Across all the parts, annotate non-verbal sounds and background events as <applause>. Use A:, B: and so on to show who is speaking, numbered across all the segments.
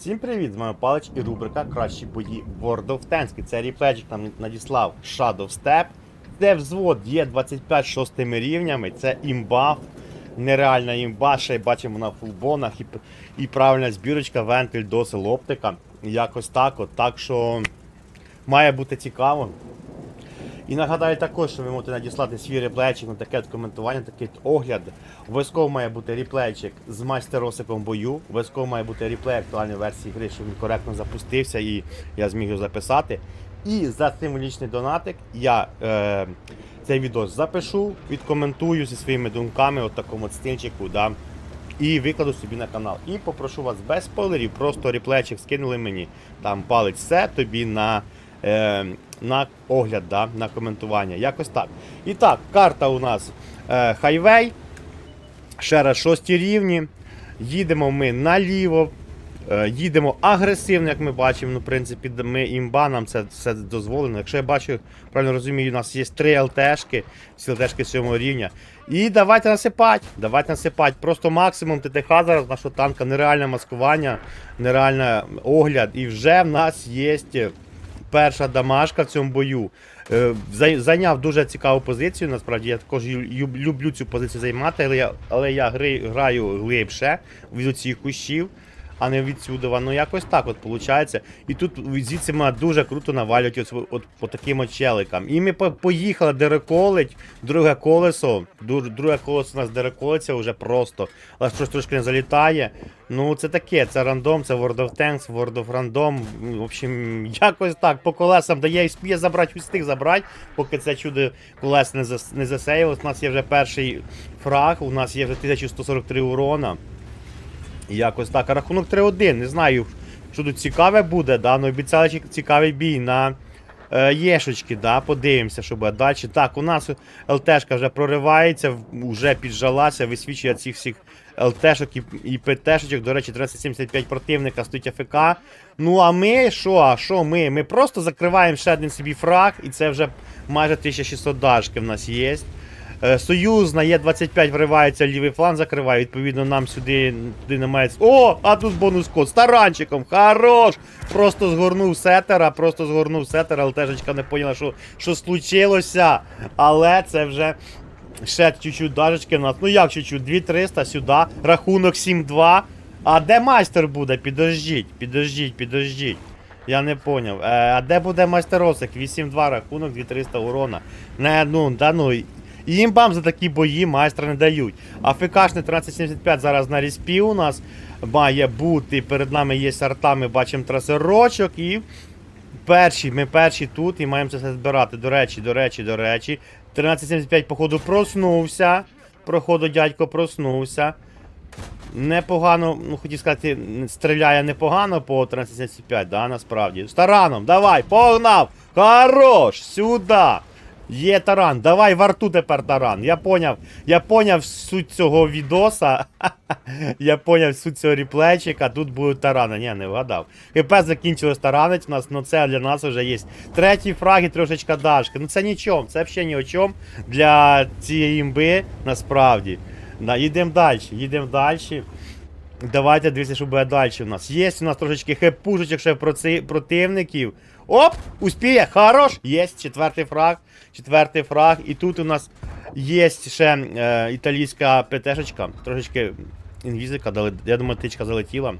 A: Всім привіт! З вами Палич і рубрика Кращі бої World of Tanks. Це ріплечик нам надіслав Shadow Step. Це взвод є 25 шостими рівнями, це імба, нереальна імба, ще й бачимо на фулбонах і, і правильна збірочка, вентиль, досил, оптика. Якось так от. Так що має бути цікаво. І нагадаю також, що ви можете надіслати свій реплейчик на таке коментування, такий огляд. Обов'язково має бути реплейчик з майстеросипом бою. Обов'язково має бути реплей актуальної версії гри, щоб він коректно запустився і я зміг його записати. І за символічний донатик я е, цей відео запишу, відкоментую зі своїми думками от такому от стильчику, да, і викладу собі на канал. І попрошу вас без спойлерів, просто реплейчик скинули мені. Там палець все тобі на, е, на огляд, да, на коментування. Якось так. І так, карта у нас е, хайвей. Ще раз шості рівні. Їдемо ми наліво. е, Їдемо агресивно, як ми бачимо. Ну, в принципі, ми імба, нам це все дозволено. Якщо я бачу, правильно розумію, у нас є три ЛТшки, всі ЛТшки сьомого рівня. І давайте насипати. Давайте насипати. Просто максимум ТТХ зараз нашого танка, нереальне маскування, нереальний огляд. І вже в нас є перша дамашка в цьому бою. Е, Зайняв дуже цікаву позицію. Насправді я також люблю цю позицію займати, але я, але я гри, граю глибше від цих кущів, а не відсюди. Ну якось так от виходить. І тут звідси мене дуже круто навалюють от, от, по таким от. І ми поїхали дереколить, друге колесо. Друге колесо у нас дереколиться вже просто. Але щось трошки не залітає. Ну, це таке, це рандом, це World of Tanks, World of Random. Ну, В общем, якось так, по колесам дає і спіє забрати, встиг забрати, поки це чудо колес не засеялось. У нас є вже перший фраг, у нас є вже 1143 урона. Якось так. Рахунок 3-1. Не знаю, що тут цікаве буде, да? ну обіцяли цікавий бій на е, єшечки, да? подивимося, що буде далі. Так, у нас ЛТшка вже проривається, вже піджалася, висвічує цих всіх ЛТшок і, і ПТшечок. До речі, 375 противника стоїть АФК. Ну а ми що? А що ми? Ми просто закриваємо ще один собі фраг, і це вже майже 1600 дашки в нас є. Е, Союзна є 25 вривається, лівий фланг закриває. Відповідно, нам сюди туди немає. О! А тут бонус код з таранчиком. Хорош! Просто згорнув сетера, просто згорнув сетера, ЛТшечка не поняла, що, що случилося. Але це вже ще чуть-чуть дажечки нас. Ну як чуть-чуть? 2300 сюди. Рахунок 7-2. А де майстер буде? Підождіть, підождіть, підождіть. Я не поняв. Е, а де буде майстеросик? 8-2 рахунок, 2300 урона. Не, ну, да ну. І Їм бам за такі бої майстра не дають. А ФКшний 1375 зараз на ріспі у нас має бути. Перед нами є арта, ми бачимо трасерочок і перші, ми перші тут і маємо це збирати. До речі, до речі, до речі. 1375, походу, проснувся. Проходу дядько проснувся. Непогано, ну хотів сказати, стріляє непогано по 1375, да, насправді. З тараном, давай, погнав! Хорош! Сюди! Є таран, давай в арту тепер таран. Я поняв, я поняв суть цього відоса. <laughs> я поняв суть цього ріплейчика. Тут будуть тарани. Ні, не вгадав. ХП закінчилось таранить у нас, ну це для нас вже є. Третій фраг і трошечка дашки. Ну це нічого, це взагалі ні о чому для цієї імби насправді. Їдемо далі, їдемо далі. Давайте дивіться, що буде далі у нас. Є у нас трошечки хепушечок ще проти, противників. Оп! Успіє! Хорош! Є четвертий фраг. Четвертий фраг. І тут у нас є ще е, італійська ПТшечка. Трошечки інвізика, дали- я думаю, тичка залетіла.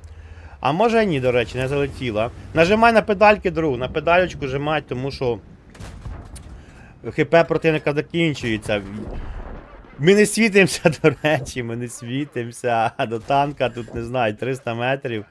A: А може ні, до речі, не залетіла. Нажимай на педальки, друг, на педалечку жимай, тому що ХП противника закінчується. Ми не світимося, до речі, ми не світимося. До танка тут не знаю, 300 метрів.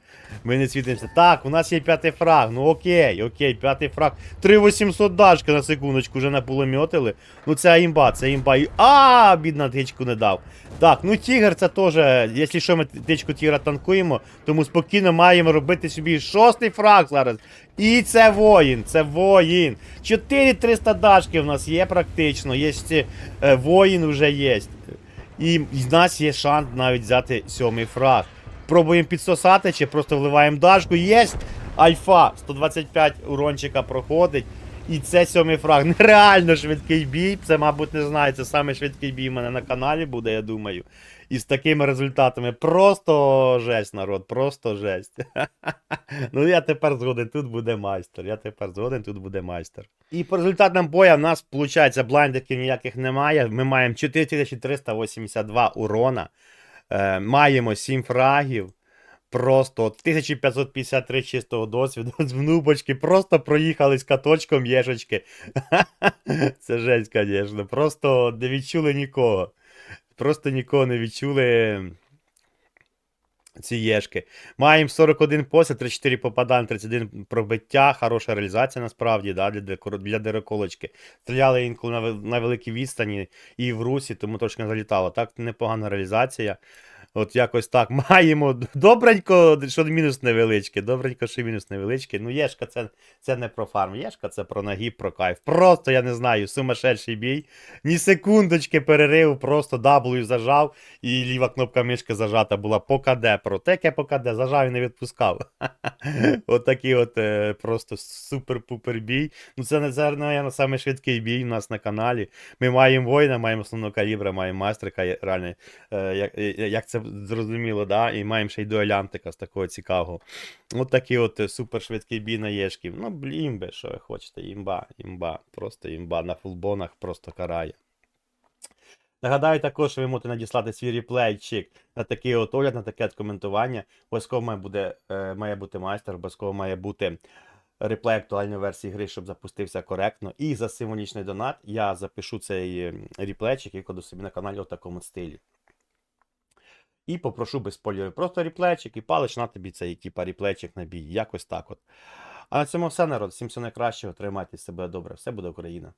A: Ми не світимося. Так, у нас є п'ятий фраг. Ну окей, окей, п'ятий фраг. 3800 дашка на секундочку вже напулеметили. Ну це імба, це імба. А, бідна тичку не дав. Так, ну тігр це теж, якщо що ми тичку тігра танкуємо, тому спокійно маємо робити собі шостий фраг зараз. І це воїн, це воїн. 4300 дашки в нас є практично. Є ще, е, воїн вже є. І в нас є шанс навіть взяти сьомий фраг. Пробуємо підсосати чи просто вливаємо дашку. Єсть! Альфа 125 урончика проходить. І це сьомий фраг. <laughs> Нереально швидкий бій. Це, мабуть, не знаю. Це самий швидкий бій в мене на каналі буде, я думаю. І з такими результатами. Просто жесть, народ, просто жесть. <laughs> ну я тепер згоден, тут буде майстер. Я тепер згоден, тут буде майстер. І по результатам боя в нас, виходить, блайндиків ніяких немає. Ми маємо 4382 урона. Е, маємо 7 фрагів. Просто 1553 чистого досвіду з внубочки. Просто проїхались каточком єшечки. <laughs> Це жесть, звісно. Просто не відчули нікого. Просто нікого не відчули ці єшки. Маємо 41 постріл, 34 попадань, 31 пробиття. Хороша реалізація насправді да, для, дереколочки. Стріляли інколи на, великій відстані і в русі, тому трошки не залітало. Так, непогана реалізація. От якось так <laughs> маємо. Добренько, що мінус невеличкий. Добренько, що мінус невеличкий. Ну, Єшка це, це не про фарм. Єшка це про нагіб, про кайф. Просто, я не знаю, сумасшедший бій. Ні секундочки перерив, просто W зажав, і ліва кнопка мишки зажата була по КД. Про теке по КД, зажав і не відпускав. <laughs> от такий от е, просто супер-пупер бій. Ну, це, це, наверное, саме швидкий бій у нас на каналі. Ми маємо воїна, маємо основного калібра, маємо майстрика, реально, е, як, е, як зрозуміло, да? і маємо ще й дуелянтика з такого цікавого. От такий от е, супер швидкий бій на Єшків. Ну, блін би, що ви хочете, імба, імба, просто імба. На фулбонах просто карає. Нагадаю також, ви можете надіслати свій реплейчик на такий от огляд, на таке от коментування. Обов'язково має, буде, е, має бути майстер, обов'язково має бути реплей актуальної версії гри, щоб запустився коректно. І за символічний донат я запишу цей е, реплейчик і кладу собі на каналі в такому стилі. І попрошу без спойлерів. Просто ріплечик і палич на тобі цей типа ріплечик на бій. Якось так от. А на цьому все, народ. Всім всього найкращого. Тримайтесь себе добре. Все буде Україна.